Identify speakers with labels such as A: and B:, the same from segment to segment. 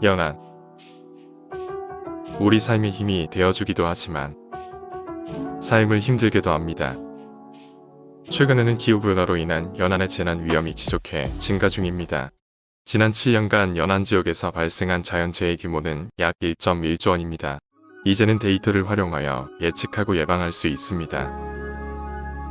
A: 연안. 우리 삶의 힘이 되어주기도 하지만 삶을 힘들게도 합니다. 최근에는 기후변화로 인한 연안의 재난 위험이 지속해 증가 중입니다. 지난 7년간 연안 지역에서 발생한 자연재해 규모는 약 1.1조 원입니다. 이제는 데이터를 활용하여 예측하고 예방할 수 있습니다.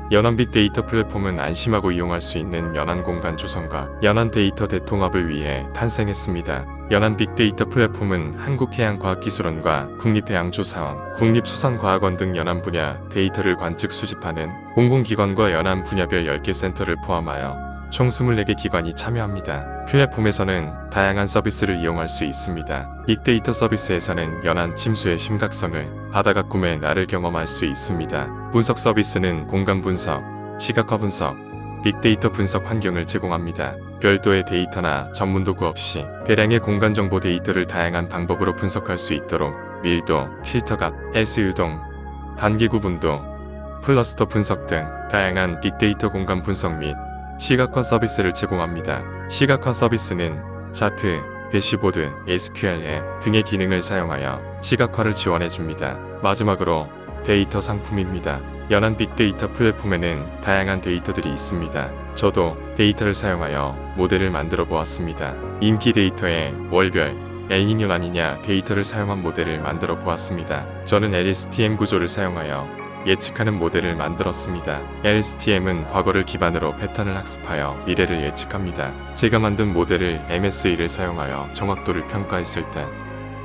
A: 연안 빅 데이터 플랫폼은 안심하고 이용할 수 있는 연안 공간 조성과 연안 데이터 대통합을 위해 탄생했습니다. 연안 빅데이터 플랫폼은 한국해양과학기술원과 국립해양조사원, 국립수산과학원 등 연안 분야 데이터를 관측 수집하는 공공기관과 연안 분야별 10개 센터를 포함하여 총 24개 기관이 참여합니다. 플랫폼에서는 다양한 서비스를 이용할 수 있습니다. 빅데이터 서비스에서는 연안 침수의 심각성을 바다가 꿈의 날을 경험할 수 있습니다. 분석 서비스는 공간 분석, 시각화 분석, 빅데이터 분석 환경을 제공합니다. 별도의 데이터나 전문 도구 없이 대량의 공간 정보 데이터를 다양한 방법으로 분석할 수 있도록 밀도, 필터값, 해수 유동, 단기 구분도, 클러스터 분석 등 다양한 빅데이터 공간 분석 및 시각화 서비스를 제공합니다. 시각화 서비스는 차트, 대시보드, SQL 앱 등의 기능을 사용하여 시각화를 지원해 줍니다. 마지막으로 데이터 상품입니다. 연안 빅데이터 플랫폼에는 다양한 데이터들이 있습니다. 저도 데이터를 사용하여 모델을 만들어 보았습니다. 인기 데이터에 월별, 엘니뇨 아니냐 데이터를 사용한 모델을 만들어 보았습니다. 저는 LSTM 구조를 사용하여 예측하는 모델을 만들었습니다. LSTM은 과거를 기반으로 패턴을 학습하여 미래를 예측합니다. 제가 만든 모델을 MSE를 사용하여 정확도를 평가했을 때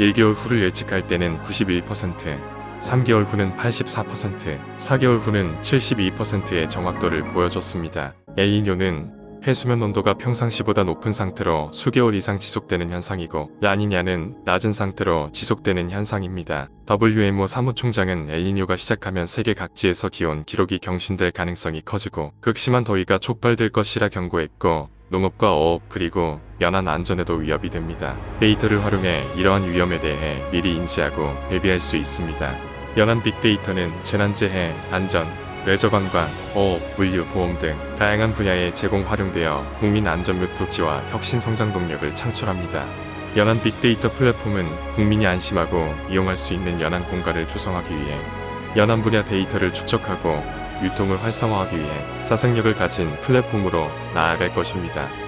A: 1개월 후를 예측할 때는 91%, 3개월 후는 84%, 4개월 후는 72%의 정확도를 보여줬습니다. 엘니뇨는 해수면 온도가 평상시보다 높은 상태로 수개월 이상 지속되는 현상이고 라니냐는 낮은 상태로 지속되는 현상입니다. WMO 사무총장은 엘니뇨가 시작하면 세계 각지에서 기온 기록이 경신될 가능성이 커지고 극심한 더위가 촉발될 것이라 경고했고 농업과 어업 그리고 연안 안전에도 위협이 됩니다. 데이터를 활용해 이러한 위험에 대해 미리 인지하고 대비할 수 있습니다. 연안 빅데이터는 재난재해, 안전, 레저 관광, 어업, 물류, 보험 등 다양한 분야에 제공 활용되어 국민 안전 및 도지와 혁신 성장 동력을 창출합니다. 연안 빅데이터 플랫폼은 국민이 안심하고 이용할 수 있는 연안 공간을 조성하기 위해 연안 분야 데이터를 축적하고 유통을 활성화하기 위해 사생력을 가진 플랫폼으로 나아갈 것입니다.